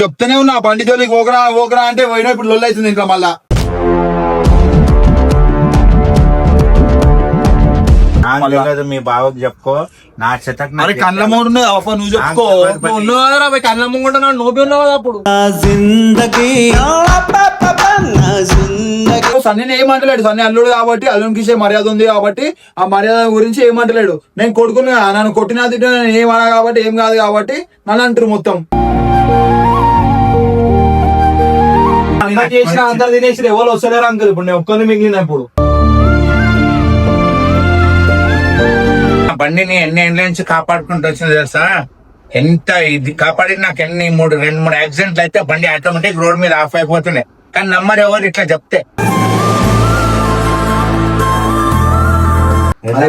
చెప్తానే ఉన్నా బండి జోలికి ఓకరా ఓకరా అంటే పోయినా ఇప్పుడు లొల్లి అవుతుంది ఇంకా మళ్ళా. మీ బావకు చెప్పుకో. నా నాకు మరి కళ్ళ నువ్వు చెప్పుకో. నాకు ఉన్నావు కదరా పోయి కళ్ళ ముంగుంటున్నావు నోపి ఉన్నావు కదా అప్పుడు. సన్నీ ఏమంటలేడు. సన్నీ అల్లుడు కాబట్టి అల్లునికి ఇచ్చే మర్యాద ఉంది కాబట్టి ఆ మర్యాద గురించి ఏమంటలేడు. నేను కొడుకుని నన్ను కొట్టినా తిట్టినా నేను ఏమన్నా కాబట్టి ఏం కాదు కాబట్టి నన్ను అంటారు మొత్తం. ఇలా చేసిన అందరు తినేసి ఎవరు వస్తలేరు అంకుల్ ఇప్పుడు నేను ఒక్కరిని మిగిలిన ఇప్పుడు. ఆ బండిని ఎన్ని ఏళ్ళ నుంచి కాపాడుకుంటూ వచ్చింది తెలుసా? ఎంత ఇది కాపాడి నాకు ఎన్ని మూడు రెండు మూడు యాక్సిడెంట్లు అయితే బండి ఆటోమేటిక్ రోడ్ మీద ఆఫ్ అయిపోతున్నాయి కానీ నమ్మరు ఎవరు ఇట్లా చెప్తే.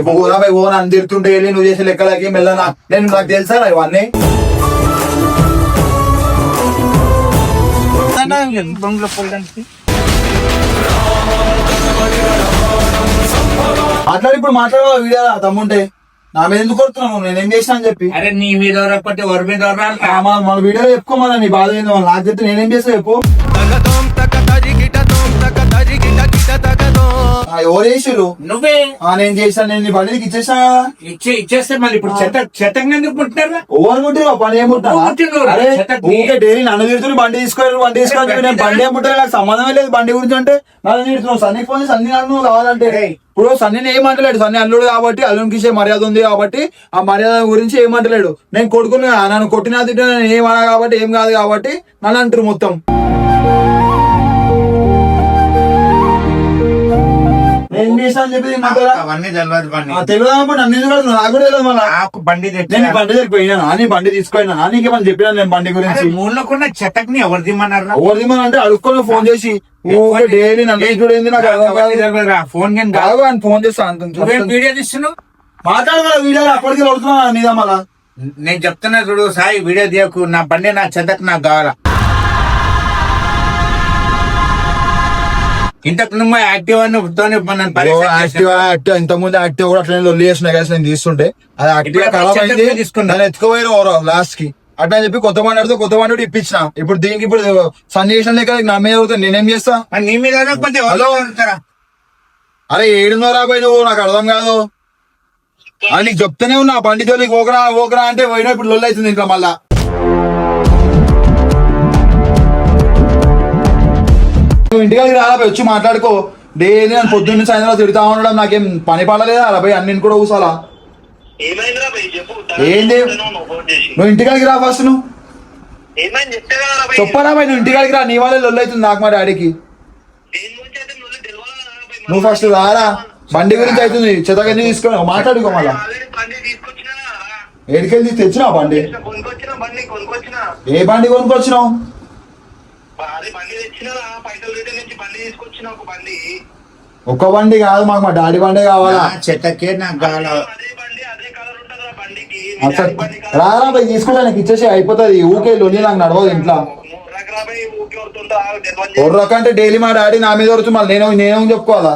పోయి ఓన్ అని తిడుతుంటే వెళ్ళి నువ్వు చేసే లెక్కలకి మెల్లనా? నేను నాకు తెలుసా ఇవన్నీ. బంగ్లా మాట్లాడి ఇప్పుడు మాట్లాడవా వీడియో తమ్ముంటే? నా మీద ఎందుకు కొడుతున్నావు నేనేం చేసినా అని చెప్పి. అరే నీ మీద ఎవరకపోతే ఎవరి మీద ఎవరు మన వీడియో చెప్పుకోమన్నా నీ బాధ ఏందో నాకు చెప్తే నేనేం చేస్తా చెప్పు. ఆ, ఎవరు చేసిరు నువ్వే. నేను చేశాను నేను బండికి ఇచ్చేసా ఇచ్చే ఇచ్చేస్తే మళ్ళీ ఇప్పుడు చెత్త చెత్తగా ఎందుకు పుట్టినారా? ఓవర్ కొట్టిరు పని ఏం ఊరికే డైలీ నన్ను తిడుతున్నారు బండి తీసుకోరు బండి తీసుకోవాలి నేను బండి ఏం ముట్టాలి నాకు సంబంధమే లేదు బండి గురించి అంటే. నన్ను తిడుతున్నావు సన్నీ ఫోన్ సన్నీ నన్ను కావాలంటే. ఇప్పుడు సన్నీని ఏమంటలేడు సన్నీ అల్లుడు కాబట్టి అల్లునికి ఇచ్చే మర్యాద ఉంది కాబట్టి ఆ మర్యాద గురించి ఏమంటలేడు. నేను కొడుకుని నన్ను కొట్టినా తిట్టినా నేను ఏమన్నా కాబట్టి ఏం కాదు కాబట్టి నన్ను అంటారు మొత్తం. నేను చెప్పి? అవన్నీ తెలియదు బండి తెలియదు నన్ను ఎందుకు? నాకు తెలియదు మళ్ళా. బండి నేను బండి దగ్గరికి పోయినా నీ బండి తీసుకుపోయినా నీకేమని చెప్పినా నేను బండి గురించి? మూలకున్న చెత్తకుని ఎవరు దిమ్మన్నారు? ఎవరిది మన అంటే అడుక్కొని ఫోన్ చేసి డైలీ నన్ను చూడేంది నాకు. ఫోన్ కాదు అని ఫోన్ చేస్తా వీడియో తీస్తున్నావు? మాట్లాడగల వీడియో అప్పటికి మీద మళ్ళా. నేను చెప్తున్నా చూడు సాయి వీడియో తీయకు నా బండి నా చెత్తకు నాకు కావాలా? ఇంతకు నువ్వు యాక్టివ్ అని ఇంత ముందు యాక్టివ్ కూడా అట్లనే లొల్లి చేసిన కదా నేను తీస్తుంటే. అది యాక్టివ్ ఖరాబ్ అయింది. ఎత్తుకుపోయారు లాస్ట్కి. అట్లా అని చెప్పి కొత్త బండి అడితే కొత్త బండి కూడా ఇప్పించిన. ఇప్పుడు దీనికి ఇప్పుడు సన్నివేశం లేక నా మీద అవుతుంది నేనేం చేస్తా? నీ మీద అరే ఏడున్నో రాబోయే నువ్వు నాకు అర్థం కాదు. అని నీకు చెప్తానే ఉన్నా బండి జోలికి ఓకరా ఓకరా అంటే పోయినా ఇప్పుడు లొల్లి అవుతుంది ఇంకా మళ్ళా. ఇంటికి రాలా పోయి వచ్చి మాట్లాడుకో. డైలీ నేను పొద్దున్న సాయంత్రం తిడతా ఉండడం నాకేం పని పడలేదా? అలా పోయి అన్ని కూడా కూసాలా చెప్పు ఏంది? నువ్వు నువ్వు ఇంటికాడికి రా ఫస్ట్ నువ్వు. భయ్ చెప్పరా నువ్వు ఇంటికాడికి రా నీ వాళ్ళే లొల్లి అవుతుంది నాకు మా డాడీకి. నువ్వు నువ్వు ఫస్ట్ రారా? బండి గురించి అవుతుంది చెత్తగన్ని తీసుకొని మాట్లాడుకో మళ్ళా. ఏడికెళ్ళి తెచ్చినావు బండి? ఏ బండి కొనుక్కొచ్చినావు అదే బండి తెచ్చిన పైసలు రిటర్న్ నుంచి ఒక బండి. ఒక్క బండి కాదు మాకు మా డాడీ బండే కావాలా? చెత్తకే నాకు కావాలా? అదే బండి కలర్ ఉంటది బండికి. రారా పోయి తీసుకుంటా నాకు ఇచ్చేసి అయిపోతుంది. ఊకే లొల్లి నాకు నడవదు ఇంట్లో. నువ్వు రకరా భయ్ ఊకే వస్తుంటా తెలియదు ఒర్రక అంటే డైలీ మా డాడీ నా మీద వరుతుంది మళ్ళీ నేను నేనేం చెప్పుకోవాలా?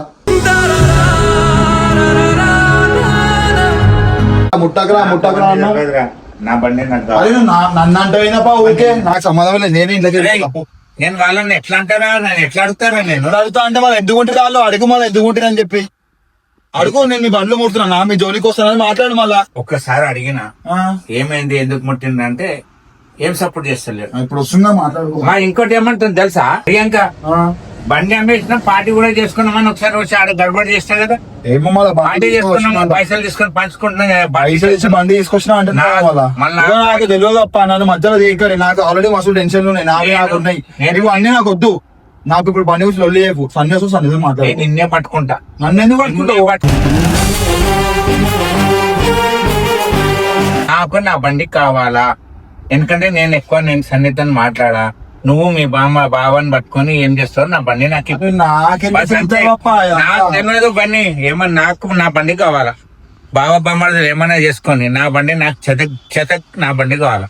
ముట్టకరా ముట్టకరా తెలియదురా. నా బండి నాకు నన్ను అంటేనప్పా ఊకే నాకు సంబంధం లేదు నేను ఇంట్లోకి రేయ్, నేను వాళ్ళని ఎట్లా అంటారా నేను ఎట్లా అడుగుతారా నేను? అడుగుతా అంటే మళ్ళీ ఎందుకు ఉంటుంది వాళ్ళు? అడుగు మళ్ళీ ఎందుకు ఉంటుంది అని చెప్పి. అడుగు నేను మీ బండ్లు ముడుతున్నా. నా మీ జోలికి వస్తానని మాట్లాడు మళ్ళా. ఒక్కసారి అడిగిన ఏమైంది ఎందుకు ముట్టింది అంటే ఏం సపోర్ట్ చేస్తలేరు. ఇప్పుడు వస్తుందా మాట్లాడుకో. మా ఇంకోటి ఏమంటుంది తెలుసా? ప్రియాంక బండి అమ్మేసిన పార్టీ కూడా చేసుకున్నామని ఒకసారి వచ్చి ఆడ గడబడి చేస్తా కదా. ఏమో మళ్ళా పార్టీ బండి చేసుకున్నాం తీసుకొచ్చినా పైసలు తీసుకొని పంచుకుంటున్నా పైసలు ఇచ్చి బండి తీసుకొచ్చినా అంటే నాకు తెలియదు అప్ప నన్ను మధ్యలో నాకు ఆల్రెడీ మస్తు టెన్షన్లు ఉన్నాయి నాకు ఉన్నాయి. నేను- అన్ని నాకు వద్దు. నాకు ఇప్పుడు బండి గురించి లొల్లి చేయకు. సన్యాసం సన్నిధి మాట్లాడు. నిన్నే పట్టుకుంటా. ఎందుకు నాకు నా బండి కావాలా? ఎందుకంటే నేను ఎక్కువ నేను సన్నిహితం మాట్లాడా? నువ్వు మీ బామ్మ బావని పట్టుకొని ఏం చేస్తావు? నా బండి నాకు బస్ అంతే. తెలియదు బండి. ఏమన్నా నాకు నా బండి కావాలా? బావ బామ్మడిది ఏమన్నా చేసుకొని నా బండి నాకు చెత చెత నా బండి కావాలా?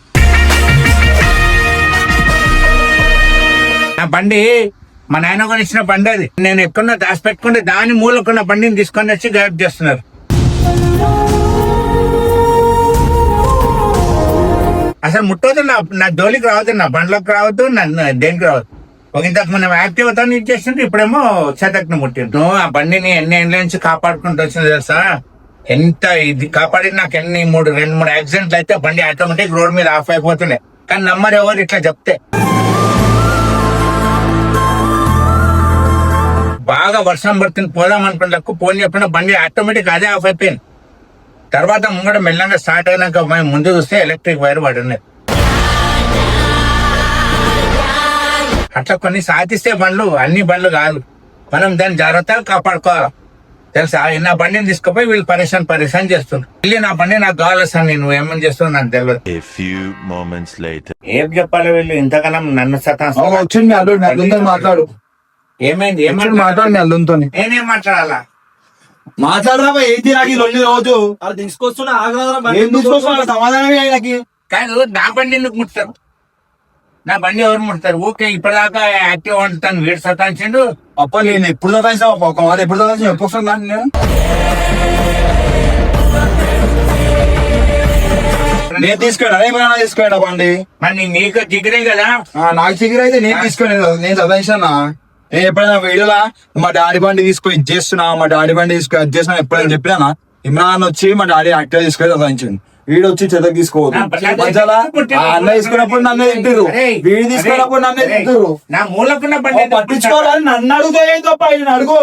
నా బండి మా నాయన కొని ఇచ్చిన బండి అది. నేను ఎక్కడో దాచి పెట్టుకుంటే దాని మూలకున్న బండిని తీసుకొని వచ్చి గాయబ్ చేస్తున్నారు. అసలు ముట్టవద్దు నా నా జోలికి రావద్దు నా బండ్లోకి రావద్దు నన్ను దేనికి రావద్దు. ఒక ఇంతకు మనం యాక్టివ్ అవుతాను ఇచ్చేస్తుంటే ఇప్పుడేమో చేతక్ని ముట్టిండు ఆ బండిని ఎన్ని ఎండ్ల నుంచి కాపాడుకుంటూ వచ్చింది తెలుసా? ఎంత ఇది కాపాడి నాకు ఎన్ని మూడు రెండు మూడు యాక్సిడెంట్లు అయితే బండి ఆటోమేటిక్ రోడ్ మీద ఆఫ్ అయిపోతుండే. కానీ నమ్మరు ఎవరు ఇట్లా చెప్తే. బాగా వర్షం పడుతుంది పోదాం అనుకున్నకు ఫోన్ చెప్పిన బండి ఆటోమేటిక్ అదే ఆఫ్ అయిపోయింది. తర్వాత ముంగడ మెల్లగా స్టార్ట్ అయినాక మేము ముందు చూస్తే ఎలక్ట్రిక్ వైర్ పడింది అట్లా కొన్ని సాధిస్తే బండ్లు అన్ని బండ్లు కాదు. మనం దాన్ని జాగ్రత్తగా కాపాడుకోవాలి. తెలుసా? నా బండిని తీసుకుపోయి వీళ్ళు పరేషాన్ పరేషాన్ చేస్తున్నారు. వెళ్ళి నా బండి నాకు కావాలి సార్ నేను ఏమని చేస్తున్నా నాకు తెలియదు. A few moments later. ఏం చెప్పాలి వీళ్ళు? ఇంతకన్నా నన్ను సతా మాట్లాడు. ఏమైంది? ఏమని మాట్లాడు నేనేం మాట్లాడాలా? మాట్లాడరా ఏంటి నాకు లొల్లి రోజు? అది తీసుకొస్తున్నా ఆగరా ఏం తీసుకొస్తున్నా? సమాధానం ఆయనకి కాదు నా బండి ఎందుకు ముడతారు నా బండి ఎవరు ముడతారు ఓకే ఇప్పటిదాకా యాక్టివ్ ఉంటాను వీడు సతాంచిండు అప్ప నేను ఎప్పుడు చదివించావు ఒక మాట ఎప్పుడు చదివించావు ఎప్పుడు నేను. నేను తీసుకెళ్ళా ఏమైనా తీసుకెళ్ళా బండి? మరి నీకు జిగరే కదా. నాకు చిగురు అయితే నేను తీసుకొని నేను చదివించానా నేను ఎప్పుడైనా వీడియోలా? మా డాడీ బండి తీసుకొని ఇది చేస్తున్నా మా డాడీ బండి తీసుకొని అది చేస్తున్నా ఎప్పుడైనా చెప్పినా ఇమ్రాన్ వచ్చి మా డాడీ యాక్టివ్ తీసుకొని చదివించింది వీడు వచ్చి చెతకు తీసుకోవద్దు. మధ్యలో అన్న తీసుకున్నప్పుడు నన్నే తింటారు వీడు తీసుకున్నప్పుడు నన్నే తింటారు నా మూలకున్న బండి పట్టించుకోవాలని నన్ను అడుగుతా ఏం తప్ప? ఆయన అడుగు.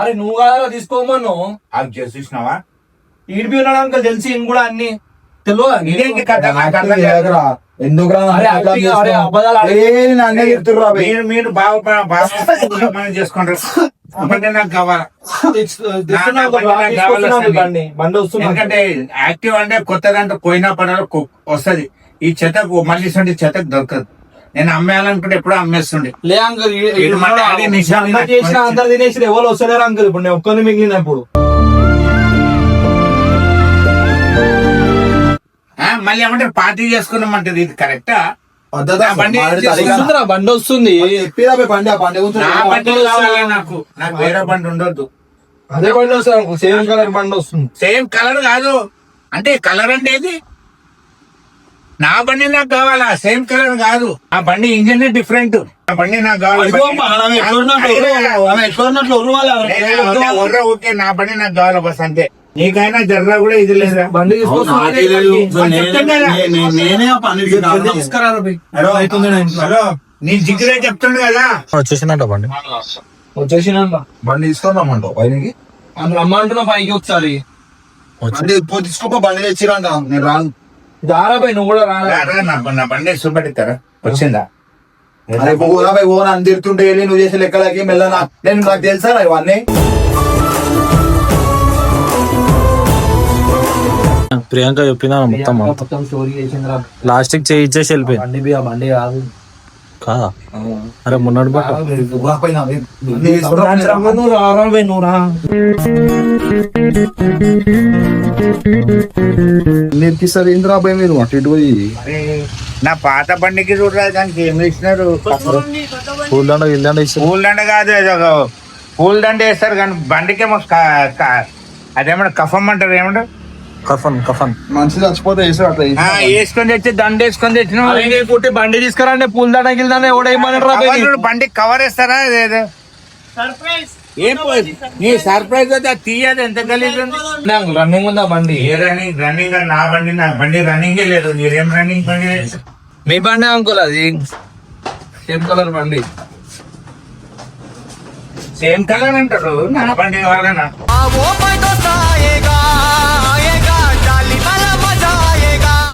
అరే నువ్వు కాదా తీసుకోమను ఆఫ్ చేసి చూసినావా ఈడిపి ఉన్నాడు అంకల్ తెలిసి కూడా అన్ని. తెలియదు ఇదేంటి కథ నాకు అర్థం కాదు. ఎందుకు అరే, అరే, అరే, అబద్ధాలు ఆడి- నన్నే తిడుతుర్రా బే. మీరు బాగా చేసుకుంటారు. ఎందుకంటే యాక్టివ్ అంటే కొత్త దాంట్లో పోయినా పడాలి వస్తది. ఈ చెతకు మళ్ళీ ఇటువంటి చెతకు దొరకదు. నేను అమ్మేయాలనుకుంటే ఎప్పుడో అమ్మేస్తుండే. లే అంకల్ చేసిన అందరు తినేసి ఎవరు వస్తలేరు అంకల్? ఇప్పుడు నేను ఒక్కరిని మిగిలిన మళ్ళీ ఏమంటే పార్టీ చేసుకున్నామంటది ఇది కరెక్టా? బండి వస్తుంది నాకు? నాకు వేరే బండి ఉండొద్దు. అదే బండి వస్తుంది సేమ్ కలర్ బండి వస్తుంది. సేమ్ కలర్ కాదు. అంటే కలర్ అంటే ఏది? నా బండి నాకు కావాలా? సేమ్ కలర్ కాదు. ఆ బండి ఇంజన్ డిఫరెంట్. ఆ బండి నాకు కావాలి. నా బండి నాకు కావాలి బస్ అంతే. నీకైనా జర్రా కూడా ఇది లేదా? బండి. హలో. నా కదా. వచ్చేసిందంట బండి. వచ్చేసినా బండి తీసుకుందామంటావు పైనకి. అందులో రమ్మంటున్నా పైకి ఒకసారి. తీసుకోపో బండి తెచ్చిరంట. నేను రాను. జారా పై నువ్వు కూడా నా నా బండి చూపెడతారా? వచ్చిందా? అరే పోరా బై ఓన్ అని తిరుతుంటే వెళ్ళి నువ్వు చేసే లెక్కలకి మెల్లనా? నేను నాకు తెలుసా ఇవన్నీ. ప్రియాంక చెప్పిందా మొత్తం మొత్తం స్టోరీ చేసిందిరా లాస్ట్కి చేయి ఇచ్చేసి వెళ్ళిపోయింది బండి బి ఆ బండి కాదు. కాదా అరే మొన్నటి నేర్పిస్తారు ఏంద్రా బాయ్ మీరు? అటు ఇటు పోయి. నా పాత బండికి చూడరా దానికి ఏం వేసినారు పూల దండ ఇల్లండ ఇచ్చి పూల దండ కాదు ఏదో పూల దండ వేస్తారు కానీ బండికేమో క- క- అదేమన్నా కఫం అంటారు ఏమంటారు? కఫన్ కఫన్. మనిషి చచ్చిపోతే అట్లా ఆ, వేసుకొని తెచ్చి దండ వేసుకొని తెచ్చినావు. అలాగే పుట్టి బండి తీసుకురండి పూల దండ గిల్దానే ఎవడేమన్నాడు రా బై కవర్ బండి కవర్ వేస్తారా? అదేదో ఏం పోయి- నీ సర్ప్రైజ్ అయితే అది తీయదు ఎంత గలీజ్ ఉంది. రన్నింగ్ ఉందా బండి? ఏ రన్నింగ్ రన్నింగ్ నా బండి నా బండి రన్నింగే లేదు. మీరేం రన్నింగ్ బండి? మీ బండి అంకుల్ అది. సేమ్ కలర్ బండి. సేమ్ కలర్ అంటారు నా బండి వాళ్ళనా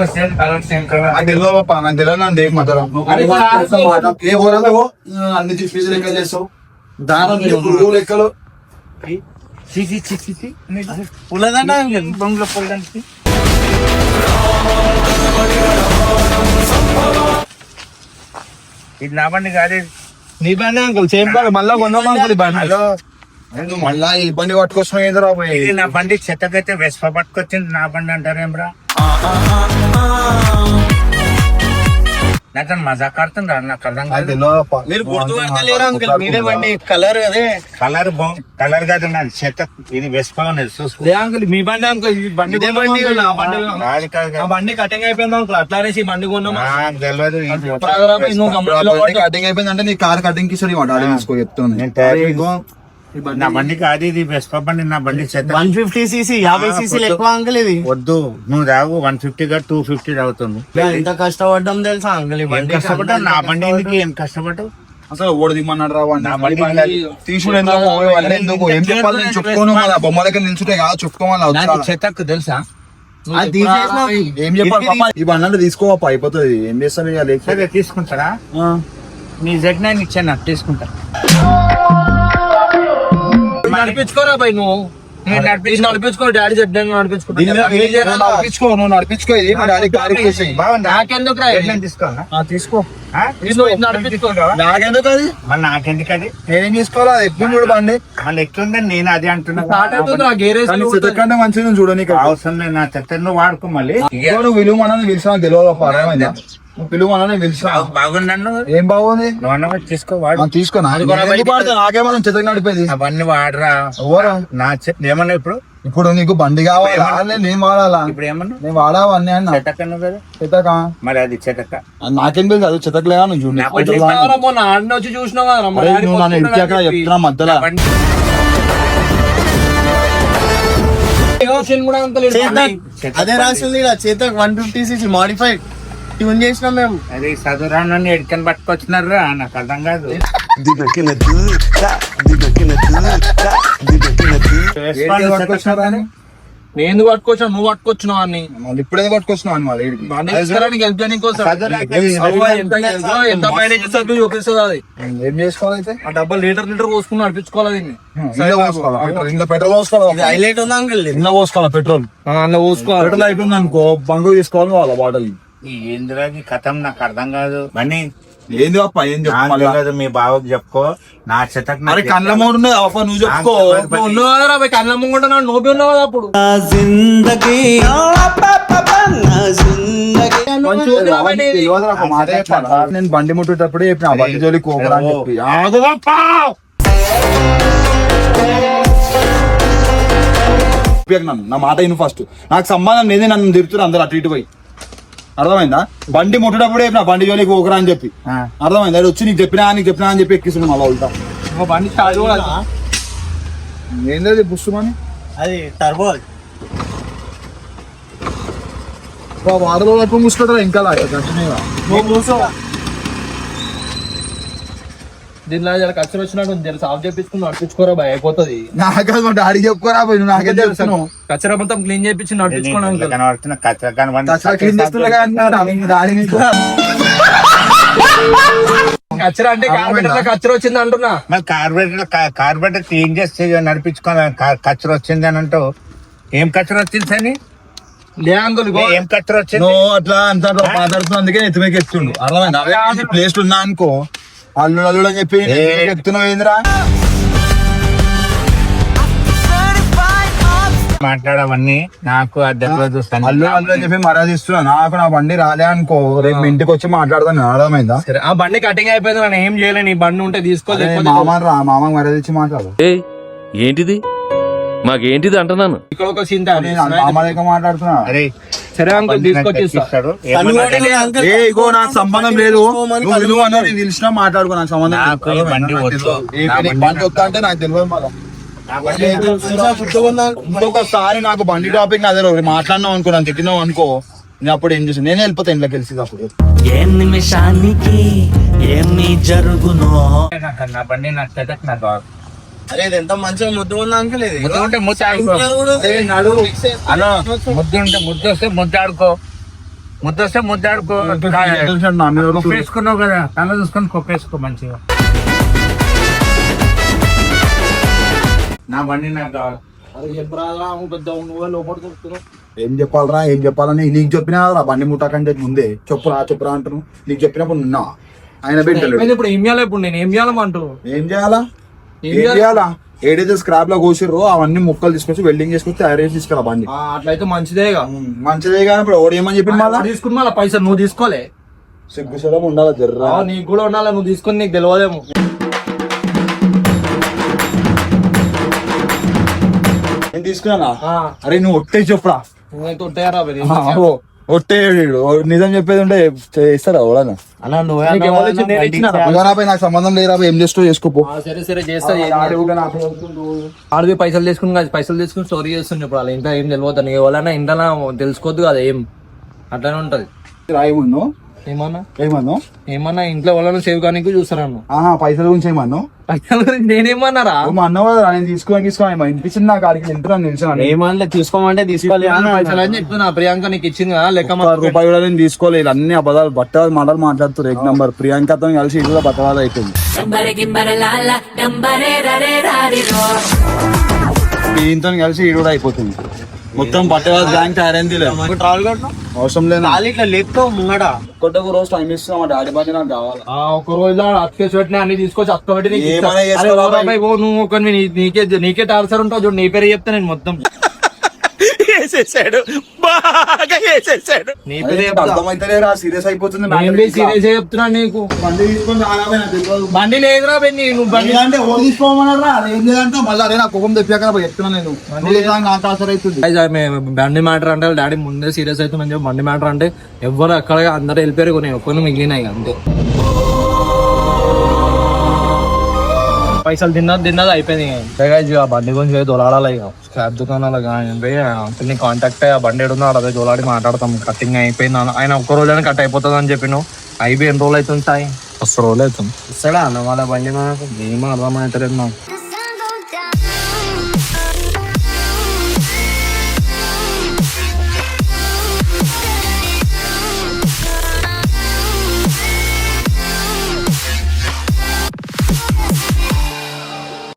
సేమ్ నాకు తెలియదు నన్ను మాత్రం ఏ ఊరలో అన్ని ఫీజు లెక్క చేస్తావు పురుగు లెక్కలు పుల్లదండ ఇది నా బండి కాదే నీ బండి అంకుల్ సేమ్ కలర్ మళ్ళా కొందాం అంకుల్ ఈ బండి హలో మళ్ళా ఈ బండి పట్టుకొచ్చిన ఏందిరా నా బండి చెత్తకైతే వెస్ప పట్టుకొచ్చింది నా బండి అంటారేమ్రా రా నా నాతో మజాక్ నాకు అర్థం కాదు. మీరు గుర్తుపడతలేరు అంకుల్ కలర్ అదే? కలర్ బాగు కలర్ కాదు నాది చెత్త ఇది వేసుకోవాలి చూసుకో. లే అంకుల్ మీ బండి అంకుల్ కటింగ్ అయిపోయింది అంకుల్ బండి కొన్నాం. కటింగ్ అయిపోయిందంటే నీ కార్ కటింగ్కి సరే తీసుకో చెప్తాను నా బండి కాదు ఇది వెస్పా బండి నా బండి చెత్త వన్ ఫిఫ్టీ సీసీ యాభై సీసీలు. ఎక్కువ అంకుల్ ఇది వద్దు నువ్వు రావు వన్ ఫిఫ్టీ గా టూ ఫిఫ్టీ రావుతుంది ఎంత కష్టపడ్డాం తెలుసా అంకుల్ ఏం బండి? కష్టపడ్డావు? నా బండి ఎందుకు ఏం కష్టపడ్డావు? అసలు తీసుడు ఎందుకు ఏం చెప్పాలి? నేను చెప్పుకోను మళ్ళీ బొమ్మ దగ్గర నిల్చుంటే కాదు చెప్పుకోవాలి అవసరాలు. చెత్తకు తెలుసా? అది ఏం చెప్పాలి? పాప ఈ బండి అంటే తీసుకోవప్ప అయిపోతుంది. ఏం చేస్తాను ఇక? తీసుకుంటారా? నీ జెడ్ నైన్ ఇచ్చాను తీసుకుంటా. నడిపించుకోరా బై నువ్వు? నడిపించుకో. నడిపించుకో డాడీ చెడ్డ ఇది మా డాడీ నాకెందుకు తీసుకోవాలా? ఆ, తీసుకో. ఆ? ఇది నువ్వు ఇది నడిపించుకో. నాకెందుకు అది? మరి నాకెందుకు అది? నేనేం తీసుకోవాలి? అది ఎప్పుడు చూడు బండి. మళ్ళీ ఎట్లుందని నేను అది అంటున్నా. చూడని అవసరం లేదు నా చెత్త నువ్వు వాడుకో మళ్ళీ. నువ్వు విలువ పిలిచినా తెలియదు అర్థమైందా పిలిచినా బాగున్నాను ఏం బాగుంది? నువ్వు అన్నవి తీసుకో వాడు. ఆ, తీసుకో నా నాకేమన్నా చిత్రం నడిపేది? అవన్నీ వాడరా. ఎవరా? నా ఏమన్నా ఇప్పుడు? ఇప్పుడు నీకు బండి కావాలా? నేను వాడాలా? ఇప్పుడు ఏమన్నా నేను వాడావా అన్నీ అన్న? చెతకను కదా. చితక? మరి అది చెతక. నాకేం తెలుసు నువ్వు వచ్చి చూసినావు నువ్వు నన్ను. చెప్తున్నా మధ్యలో. అదే రాసింది ఇలా చేత one fifty CC modified tune చేసినాం మేము. అది చదువురాను ఎడికని పట్టుకొచ్చినారా నాకు అర్థం కాదు? నేను పట్టుకొచ్చా నువ్వు పట్టుకొచ్చినావు అని. మళ్ళీ ఇప్పుడే పట్టుకొచ్చినావు అని మళ్ళీ హెల్ప్ ఎంత చూపిస్తుంది అది. ఏం చేసుకోవాలైతే ఆ డబ్బా లీటర్ లీటర్ పోసుకుని నడిపించుకోవాలి పెట్రోల్? పోసుకోవాలా? హైలైట్ ఉందా అంకుల్. ఇంట్లో పోసుకోవాలా? పెట్రోల్? అందులో పోసుకోవాలి. పెట్రోల్ అయిపోయింది అనుకో బంగు తీసుకోవాలి వాళ్ళ బాటల్? ఈ ఏందిరాది కథం నాకు అర్థం కాదు. బండి. ఏంది అప్ప? ఏం చెప్పు నాకు మళ్ళా? తెలియదు మీ బావకు చెప్పుకో. నా చెతకు అరే కళ్ళ మూడు ఉన్నది అప్ప నువ్వు చెప్పుకో. నువ్వు ఉన్నావు కదరా పోయి కళ్ళ ముంగుంటా నోపి ఉన్నావు కదా అప్పుడు? నేను బండి ముట్టేటప్పుడే చెప్పిన బండి అని చెప్పి! చెప్పాక నన్ను నా మాట విను ఫస్ట్ నాకు సంబంధం లేదే నన్ను తిరుగుతున్నారు అందరు అటు ఇటు పోయి. అర్థమైందా? బండి ముట్టేటప్పుడే చెప్పిన బండి జోలికి పోకరా అని చెప్పి. అర్థమైందా? అది వచ్చి నీకు చెప్పినా నీకు చెప్పినా అని చెప్పి ఎక్కిస్తున్నాను మళ్ళీ ఒక బండి ఏంటది బుస్సుమని అది టర్బో వాడలో వైపు మూసుకుంటారా ఇంకా కంటిన్యూగా దీనిలో ఖర్చు వచ్చినట్టు ఉంది. జర సాఫ్ చేపించుకుని నడిపించుకోరా భయ అయిపోతుంది. నాకాదు మా డాడీ చెప్పుకోరా పోయి నాకేం తెలుసు? కచ్చరా మొత్తం క్లీన్ చేపించి నడిపించుకోవడానికి నీకు. కచ్చరా అంటే కార్పెంటర్ కచ్చరా వచ్చింది అంటున్నా. మరి కార్బొరేటర్ కార్బొరేటర్ క్లీన్ చేస్తే నడిపించుకోవాలి కచ్చర వచ్చింది అని అంటావు. ఏం కచ్చర వచ్చింది ఇగో. ఏం కచ్చర వచ్చింది? అట్లా అంత మాట్లాడుతున్నా అందుకే నెత్తి మీద ఎత్తుండు. అర్థమైందా? ప్లేస్ ఉన్నా అనుకో అల్లుడు అల్లుడు అని చెప్పి ఎత్తున్నావు ఏందిరా? మాట్లాడవన్నీ. నాకు ఆ చూస్తాను. అల్లుడు అల్లుడు అని చెప్పి మర్యాద ఇస్తున్నా నాకు నా బండి రాలే అనుకో. రేపు మీ ఇంటికి వచ్చి మాట్లాడతాను అర్థమైందా? సరే ఆ బండి కటింగ్ అయిపోయింది ఏం చేయలేను ఈ బండి ఉంటే తీసుకో అరే, లేకపోతే మామ రా మామ మర్యాద ఇచ్చి మాట్లాడు. ఏంటిది? మాకేంటిది అంటున్నాను? ఇక్కడ ఒక దగ్గర మాట్లాడుతున్నా. అరే సరే అంకుల్ తీసుకొచ్చి ఇస్తా. ఇస్తాడు. ఏమన్నా ఏ ఇగో నాకు సంబంధం లేదు. నువ్వు విలువ అన్నా నేను పిలిచినా మాట్లాడుకో నాకు సంబంధం బండి వస్తా అంటే నాకు తెలియదు మళ్ళా నా ఇంకొకసారి నాకు బండి టాపిక్ అదే మాట్లాడినావు అనుకో నన్ను తిట్టినావు అనుకో నేను అప్పుడు ఏం చేసాను నేనే వెళ్ళిపోతాను ఇంట్లోకి వెళ్ళి అప్పుడు. ఏ నిమిషానికి ఏమి జరుగునో? నాకు నా బండి నాకు. అరే ఇది ఎంత మంచిగా ముద్దు ఉందా అంకుల్ ఇది? ముద్దు ఉంటే ముద్దు ఆడుకో. ముద్దు ఉంటే ముద్దు వస్తే ముద్దు ఆడుకో. ముద్దు వస్తే ముద్దు ఆడుకో. నా కదా. తల చూసుకొని కుక్క వేసుకో మంచిగా. నా బండి నాకు కావాలి ఏం చెప్పాలరా ఏం చెప్పాలని? నీకు చెప్పినా రా బండి ముట్టాకంటే ముందే. చెప్పురా చెప్పురా అంటున్నావు. నీకు చెప్పినప్పుడు నిన్నా ఆయన పెట్టలేడు అయిపోయింది ఇప్పుడు ఏం చేయాలి ఇప్పుడు నేను? ఏం చేయాలమంటూ ఏం చేయాలా? ఏం ఏం చేయాలా? ఏదైతే స్క్రాప్లో కోసిర్రో అవన్నీ ముక్కలు తీసుకొచ్చి వెల్డింగ్ చేసుకొచ్చి తయారు చేసి తీసుకురా బండి. అట్లయితే మంచిదే. మంచిదే కానీ ఇప్పుడు ఓడి ఏమని చెప్పింది మళ్ళా? తీసుకుని మళ్ళీ పైసలు నువ్వు తీసుకోలే. సిగ్గుశలం ఉండాలి జర్రా? నీకు కూడా ఉండాలి నువ్వు తీసుకుని నీకు తెలియదేమో నేను తీసుకున్నానా? అరే నువ్వు ఒట్టే చెప్పురా? నువ్వైతే ఉంటాయారా మరి? ఒట్టే నిజం చెప్పేది ఉంటే చేస్తారా ఎవడన్నా? అన్న నువ్వు నీకు సంబంధం లేరా ఏం చేస్తూ చేసుకోపో సరే సరే చేస్తా ఆడవి పైసలు తీసుకుని కాదు పైసలు తీసుకుని స్టోరీ చేస్తుంది ఇప్పుడు అలా ఇంట్లో ఏం తెలియదు. ఎవరైనా ఇంట్లో తెలుసుకోవద్దు కదా ఏం. అట్లానే ఉంటది. రాయమన్ను ఏమన్నా? ఏమన్ను? ఏమన్నా ఇంట్లో వాళ్ళని సేవ్ కానీ చూస్తారన్న. ఆహా పైసల గురించి ఏమన్ను? పైసల గురించి నేనేమన్నారా? మా అన్న కదా నేను తీసుకోని తీసుకోని వినిపించింది నాకు ఆడికి తింటున్నాను నిలిచాను ఏమన్నా తీసుకోమంటే తీసుకోవాలి పైసలు అని చెప్తున్నా ప్రియాంక నీకు ఇచ్చింది? కదా లెక్క రూపాయి కూడా నేను తీసుకోలేదు అన్ని అబద్ధాలు బట్ట మాటలు మాట్లాడుతారు ఏక్ నంబర్. ప్రియాంకతో కలిసి ఇల్లు బట్టవాళ్ళు అయిపోయింది. దీంతో కలిసి ఈడు కూడా అయిపోతుంది. మొత్తం బట్టవాళ్ళ బ్యాంక్ తయారైంది లేదు అవసరం లేదు. ఇట్లా లేపుతావు ముంగడ ఒక్కొక్క రోజు టైం ఇస్తున్నా డాడీ బండి నాకు కావాలి. ఆ ఒక రోజులో అతికేసి పెట్టిన అన్ని తీసుకొచ్చి అక్క పెట్టి నువ్వు ఒక నీకే నీకే టార్చర్ ఉంటావు చూడు నీ పేరు చెప్తా నేను మొత్తం. వేసేసాడు. బాగా వేసేసాడు. నీ సీరియస్ అయిపోతుంది సీరియస్ చెప్తున్నా నీకు? బండి తీసుకొని. బండి లేదురా బెన్ని నువ్వు బండి అంటే ఓడి తీసుకోమన్నారా? ఏం మళ్ళీ అరే నా కోపం తెప్పాక చెప్తున్నా నేను. నువ్వు లేదా. నాకు అవుతుంది. ఆమె బండి మ్యాటర్ అంటే డాడీ ముందే సీరియస్ అవుతుందని చెప్పి బండి మ్యాటర్ అంటే ఎవరు అక్కడ అందరూ వెళ్ళిపోయారు నేను ఒక్కరిని మిగిలినాయి అంతే. పైసలు తిన్నది తిన్నది అయిపోయింది ఇక. ఆ బండి గురించి దొలాడాలి ఇక. స్క్రాప్ దుకాణాలు కానీ పోయి అతన్ని కాంటాక్ట్ అయ్యి ఆ బండి ఏడున్నాడు అదే దొలాడి మాట్లాడతాం. కటింగ్ అయిపోయింది అన్న. ఆయన ఒక్క రోజులోనే కట్ అయిపోతుంది అని చెప్పి నువ్వు అయిపోయి ఎన్ని రోజులు అవుతుంది సాయి ఫస్ట్ రోజులు అవుతుంది. ఇస్తాడా అన్న వాళ్ళ బండి మనకు ఏమో అర్థమైతే నాకు